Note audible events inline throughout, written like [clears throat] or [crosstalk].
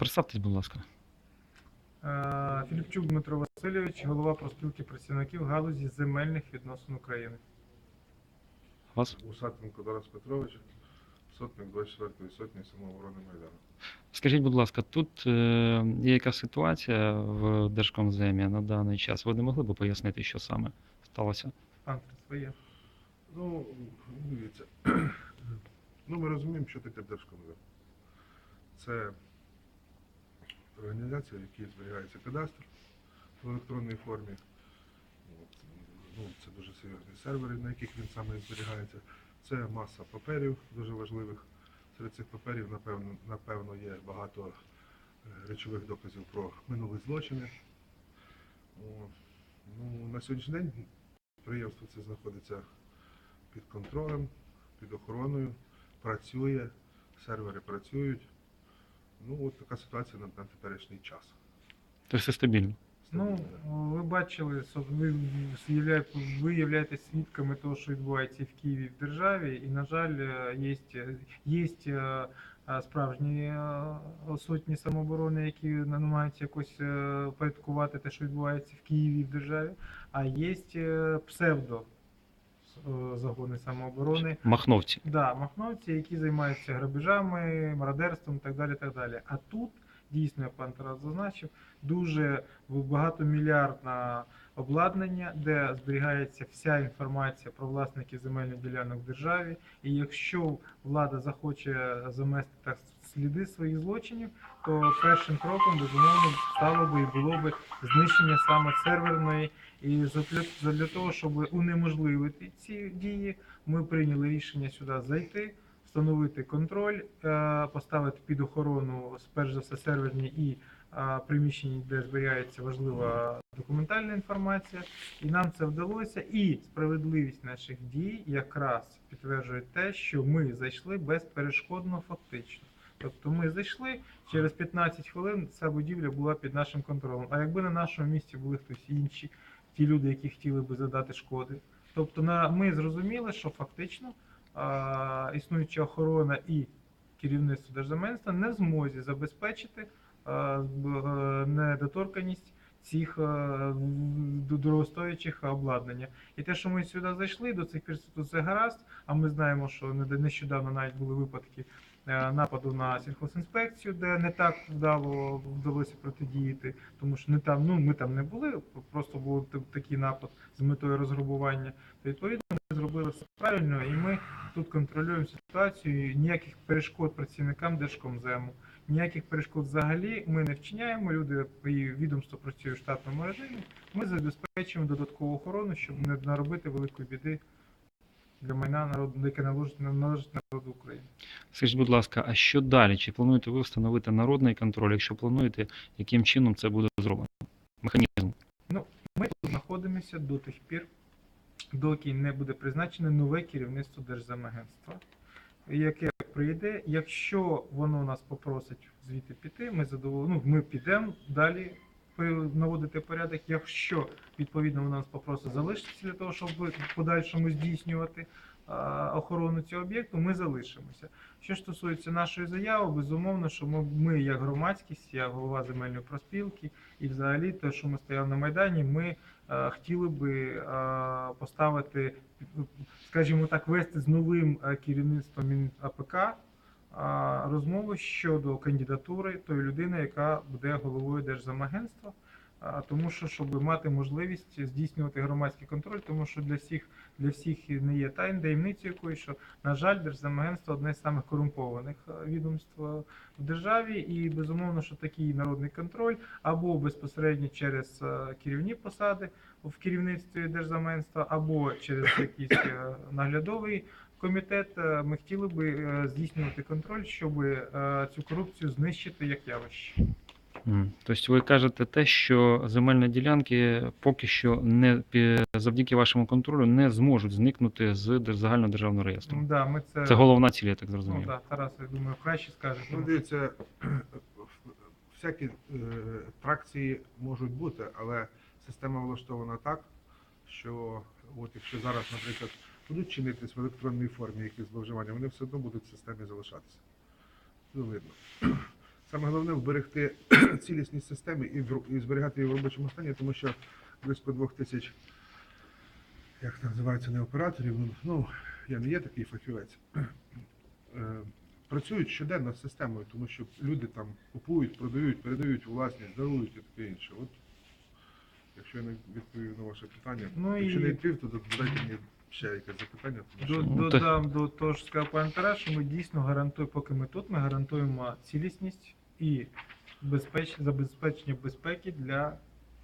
Представтесь, будь ласка. Е, Філіпчук Дмитро Васильович, голова профспілки працівників галузі земельних відносин України. Вас? Усатенко Тарас Петрович, сотник 24-ї сотні самооборони Майдану. Скажіть, будь ласка, тут е, є яка ситуація в Держкомземі на даний час? Ви не могли б пояснити, що саме сталося? Пан своє. Ну, дивіться. [clears throat] Ну, ми розуміємо, що таке Держкомзем. Це організація, в якій зберігається кадастр в електронній формі. От, Ну, це дуже серйозні сервери, на яких він саме зберігається. Це маса паперів дуже важливих. Серед цих паперів, напевно, напевно, є багато е, речових доказів про минулі злочини. Ну, на сьогоднішній день підприємство це знаходиться під контролем, під охороною, працює, сервери працюють. Ну, от така ситуація на, на теперішній час. Тобто все стабільно. Ну, ви бачили, що ви, ви являєтесь свідками того, що відбувається в Києві, в державі, і, на жаль, е, є, є е, е, справжні сотні самооборони, які намагаються якось порядкувати те, що відбувається в Києві в державі, а є псевдо загони самооборони, Махновці. Да, махновці, які займаються грабежами, мародерством і так далі. так далі. А тут, дійсно, як пан Тарас зазначив, дуже багатомільярдне обладнання, де зберігається вся інформація про власників земельних ділянок в державі. І якщо влада захоче замести так сліди своїх злочинів, то першим кроком безумовно стало би і було би знищення саме серверної. І задля, задля того, щоб унеможливити ці дії, ми прийняли рішення сюди зайти, встановити контроль, е, поставити під охорону перш за все серверні і приміщення, де зберігається важлива документальна інформація. І нам це вдалося. І справедливість наших дій якраз підтверджує те, що ми зайшли безперешкодно фактично. Тобто ми зайшли, через 15 хвилин ця будівля була під нашим контролем. А якби на нашому місці були хтось інші, ті люди, які хотіли би задати шкоди. Тобто на, ми зрозуміли, що фактично а, існуюча охорона і керівництво держзаменства не в змозі забезпечити б- е, недоторканність цих е, дорогостоячих обладнання. І те, що ми сюди зайшли, до цих пір все гаразд, а ми знаємо, що нещодавно навіть були випадки е, нападу на сільхозінспекцію, де не так вдало вдалося протидіяти, тому що не там, ну ми там не були, просто був такий напад з метою розграбування. Відповідно зробили все правильно, і ми тут контролюємо ситуацію. Ніяких перешкод працівникам Держкомзему, ніяких перешкод взагалі ми не вчиняємо. Люди і відомство працює в штатному режимі. Ми забезпечуємо додаткову охорону, щоб не наробити великої біди для майна народу, яке належить належить народу України. Скажіть, будь ласка, а що далі? Чи плануєте ви встановити народний контроль? Якщо плануєте, яким чином це буде зроблено? Механізм. Ну, Ми тут знаходимося до тих пір, доки не буде призначене нове керівництво Держземагентства, яке прийде. Якщо воно нас попросить звідти піти, ми задоволені. Ну, ми підемо далі наводити порядок. Якщо відповідно воно нас попросить залишитися для того, щоб в подальшому здійснювати охорону цього об'єкту, ми залишимося. Що стосується нашої заяви, безумовно, що ми, ми як громадськість, як голова земельної проспілки, і взагалі те, що ми стояли на Майдані, ми хотіли би е, поставити, скажімо так, вести з новим е, керівництвом АПК е, розмову щодо кандидатури тої людини, яка буде головою Держзамагентства. Тому що щоб мати можливість здійснювати громадський контроль, тому що для всіх для всіх не є тайн таємницею якою, що на жаль, Держзамагентство одне з самих корумпованих е, відомств е, в державі, і безумовно, що такий народний контроль або безпосередньо через е, керівні посади в керівництві держзаменства, або через якийсь наглядовий комітет. Ми хотіли би здійснювати контроль, щоб цю корупцію знищити як явище. Тобто ви кажете те, що земельні ділянки поки що не завдяки вашому контролю не зможуть зникнути з дер- загальнодержавного реєстру. Да, ми це, Це головна ціль, я так ну, да, Тарас, я думаю, краще скаже. Ну, дивіться, [clears throat] всякі е, тракції можуть бути, але система влаштована так, що от якщо зараз, наприклад, будуть чинитись в електронній формі якісь зловживання, вони все одно будуть в системі залишатися. Це видно. Саме головне вберегти [clears throat] цілісність системи і, і зберігати її в робочому стані, тому що близько двох тисяч, як називається, не операторів, ну, ну я не є такий фахівець. [clears throat] е, Працюють щоденно з системою, тому що люди там купують, продають, передають власність, дарують і таке інше. От, якщо я не відповів на ваше питання, Ну якщо і- не відповів, то додайте мені ще якесь запитання, тому що До- Ну, то- Додам до того, що сказав пан Тарас, що ми дійсно гарантуємо, поки ми тут, ми гарантуємо цілісність і безпеч... забезпечення безпеки для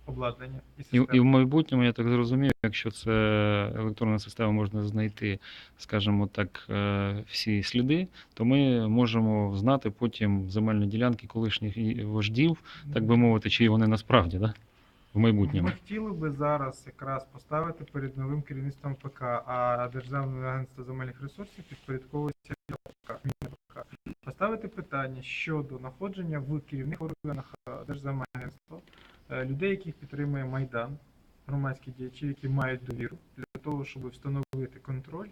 обладнання і І, системи. і в майбутньому, я так зрозумів, якщо це електронна система можна знайти, скажімо так, е, всі сліди, то ми можемо знати потім земельні ділянки колишніх і вождів, так би мовити, чи вони насправді, да? В майбутньому. Ми хотіли би зараз якраз поставити перед новим керівництвом ПК, а Державне агентство земельних ресурсів підпорядковується ПК. Поставити питання щодо знаходження в керівних органах е, Держземагентства е, людей, яких підтримує Майдан, громадські діячі, які мають довіру, для того, щоб встановити контроль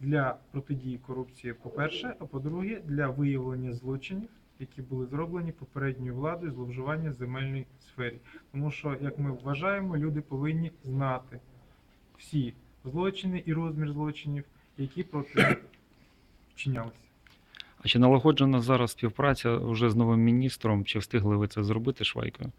для протидії корупції, по-перше, а по-друге, для виявлення злочинів, які були зроблені попередньою владою зловживання в земельній сфері. Тому що, як ми вважаємо, люди повинні знати всі злочини і розмір злочинів, які проти вчинялися. А чи налагоджена зараз співпраця вже з новим міністром? Чи встигли ви це зробити швайкою?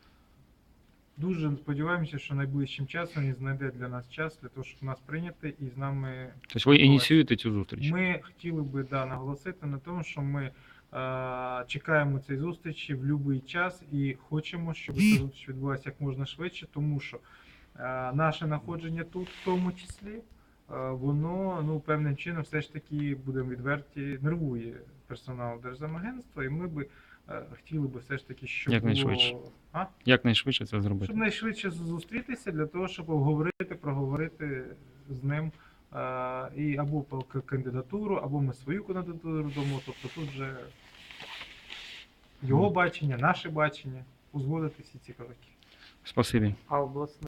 Дуже сподіваємося, що найближчим часом він знайде для нас час для того, щоб нас прийняти і з нами. Тобто ви ініціюєте цю зустріч? Ми хотіли би да, наголосити на тому, що ми чекаємо цієї зустрічі в будь-який час і хочемо, щоб ця зустріч відбулася як можна швидше, тому що е, наше знаходження тут, в тому числі, е, воно ну певним чином все ж таки будемо відверті, нервує персонал Держземагентства, і ми би е, хотіли би все ж таки, щоб Якнайшвидше. А? Як найшвидше це зробити? Щоб найшвидше зустрітися для того, щоб обговорити, проговорити з ним е, і або по кандидатуру, або ми свою кандидатуру дамо. Тобто тут вже його бачення, наше бачення, узгодити всі ці кроки. Спасибі. А обласне